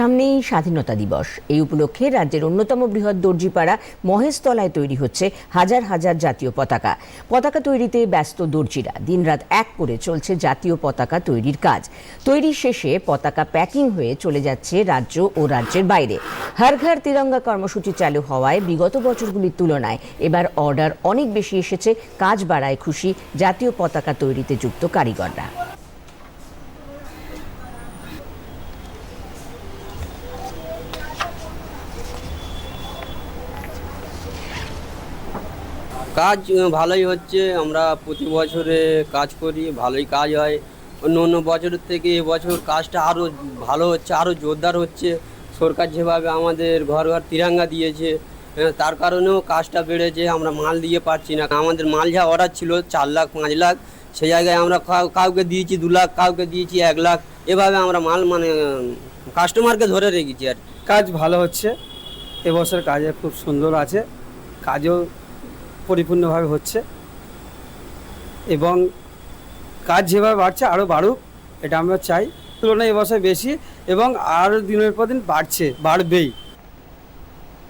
সামনেই স্বাধীনতা দিবস। এই উপলক্ষে রাজ্যের অন্যতম বৃহৎ দর্জিপাড়া মহেশতলায় তৈরি হচ্ছে হাজার হাজার জাতীয় পতাকা। পতাকা তৈরিতে ব্যস্ত দর্জিরা দিনরাত এক করে চলছে জাতীয় পতাকা তৈরির কাজ। তৈরি শেষে পতাকা প্যাকিং হয়ে চলে যাচ্ছে রাজ্য ও রাজ্যের বাইরে। হর ঘর তিরঙ্গা কর্মসূচি চালু হওয়ায় বিগত বছরগুলির তুলনায় এবার অর্ডার অনেক বেশি এসেছে। কাজ বাড়ায় খুশি জাতীয় পতাকা তৈরিতে যুক্ত কারিগররা। কাজ ভালোই হচ্ছে। আমরা প্রতি বছরে কাজ করি, ভালোই কাজ হয়। অন্য অন্য বছরের থেকে এবছর কাজটা আরও ভালো হচ্ছে আরও জোরদার হচ্ছে। সরকার যেভাবে আমাদের ঘর ঘর তিরাঙ্গা দিয়েছে তার কারণেও কাজটা বেড়েছে, আমরা মাল দিয়ে পারছি না। আমাদের মাল যা অর্ডার ছিল, চার লাখ, পাঁচ লাখ, সে জায়গায় আমরা কাউকে দিয়েছি দু লাখ, কাউকে দিয়েছি এক লাখ, এভাবে আমরা মাল মানে কাস্টমারকে ধরে রেখেছি আর। কাজ ভালো হচ্ছে। এবছর কাজে খুব সুন্দর আছে। কাজও পরিপূর্ণভাবে হচ্ছে এবং কাজ যেভাবে বাড়ছে আরও বাড়ুক, এটা আমরা চাই। তুলনায় এবছর বেশি এবং আরও দিনের পর দিন বাড়ছে, বাড়বেই।